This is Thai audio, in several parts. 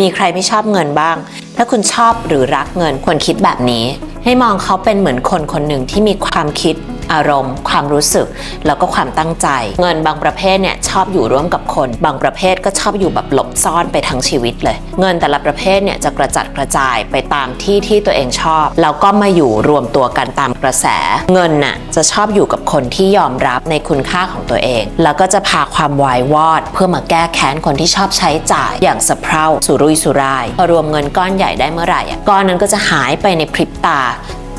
มีใครไม่ชอบเงินบ้าง ถ้าคุณชอบหรือรักเงินควรคิดแบบนี้ ให้มองเขาเป็นเหมือนคนคนหนึ่งที่มีความคิด อารมณ์ ความรู้สึก แล้วก็ความตั้งใจ เงินบางประเภทเนี่ยชอบอยู่ร่วมกับคน บางประเภทก็ชอบอยู่แบบหลบซ่อนไปทั้งชีวิตเลย เงินแต่ละประเภทเนี่ยจะกระจัดกระจายไปตามที่ที่ตัวเองชอบ แล้วก็มาอยู่รวมตัวกันตามกระแส เงินน่ะจะชอบอยู่กับคนที่ยอมรับในคุณค่าของตัวเอง แล้วก็จะพาความวายวอด เพื่อมาแก้แค้นคนที่ชอบใช้จ่ายอย่างสะเพร่าสุรุ่ยสุร่ายพอรวมเงินก้อนใหญ่ได้เมื่อไหร่ก้อนนั้นก็จะหายไปในพริบตา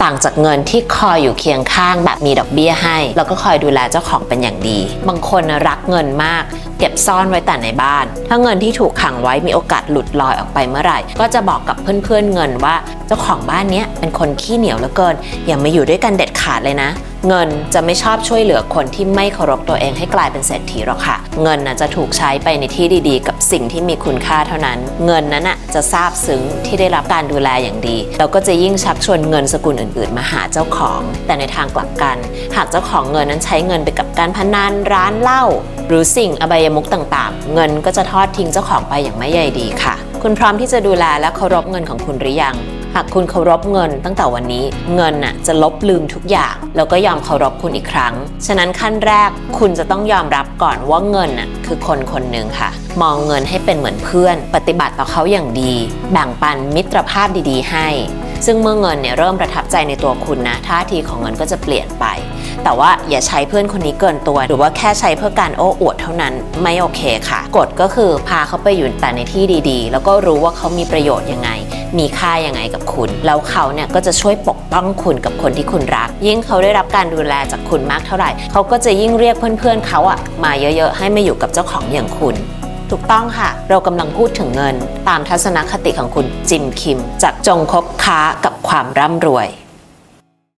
ต่างจากเงินที่คอยอยู่เคียงข้างแบบมีดอกเบี้ยให้ แล้วก็คอยดูแลเจ้าของเป็นอย่างดี บางคนรักเงินมาก เก็บซ่อนไว้แต่ในบ้าน ถ้าเงินที่ถูกขังไว้มีโอกาสหลุดลอยออกไปเมื่อไหร่ ก็จะบอกกับเพื่อนๆเงินว่า เจ้าของบ้านเนี้ยเป็นคนขี้เหนียวเหลือเกิน อย่ามาอยู่ด้วยกันเด็ดขาดเลยนะ เงินจะไม่ชอบช่วยเหลือคนที่ไม่เคารพตัวเองให้กลายเป็นเศรษฐีหรอกค่ะ เงินน่ะจะถูกใช้ไปในที่ดีๆ กับสิ่งที่มีคุณค่าเท่านั้น เงินนั้นน่ะจะซาบซึ้งที่ได้รับการดูแลอย่างดี แล้วก็จะยิ่งชักชวนเงินสกุลอื่นๆ มาหาเจ้าของ แต่ในทางกลับกัน หากเจ้าของเงินนั้นใช้เงินไปกับการพนันร้านเหล้าหรือสิ่งอบายมุขต่างๆ เงินก็จะทอดทิ้งเจ้าของไปอย่างไม่ใยดีค่ะ คุณพร้อมที่จะดูแลและเคารพเงินของคุณหรือยัง หากคุณเคารพเงินตั้งแต่วันนี้เงินน่ะจะลบลืมทุกอย่าง แล้วก็ยอมเคารพคุณอีกครั้ง ฉะนั้นขั้นแรกคุณจะต้องยอมรับก่อนว่าเงินน่ะคือคนคนหนึ่งค่ะ มองเงินให้เป็นเหมือนเพื่อน ปฏิบัติต่อเขาอย่างดี แบ่งปันมิตรภาพดีๆ ให้ ซึ่งเมื่อเงินเนี่ยเริ่มประทับใจในตัวคุณนะท่าทีของเงินก็จะเปลี่ยนไป แต่ว่าอย่าใช้เพื่อนคนนี้เกินตัว หรือว่าแค่ใช้เพื่อการโอ้อวดเท่านั้นไม่โอเคค่ะกฎก็คือพาเขาไปอยู่แต่ในที่ดีๆ แล้วก็รู้ว่าเขามีประโยชน์ยังไง มีค่ายังไงกับคุณ แล้วเขาเนี่ยก็จะช่วยปกป้องคุณกับคนที่คุณรัก ยิ่งเขาได้รับการดูแลจากคุณมากเท่าไหร่ เขาก็จะยิ่งเรียกเพื่อนๆเขาอะมาเยอะๆ ให้มาอยู่กับเจ้าของอย่างคุณถูกต้องค่ะ เรากำลังพูดถึงเงิน ตามทัศนคติของคุณจิมคิม จากจงคบค้ากับความร่ำรวย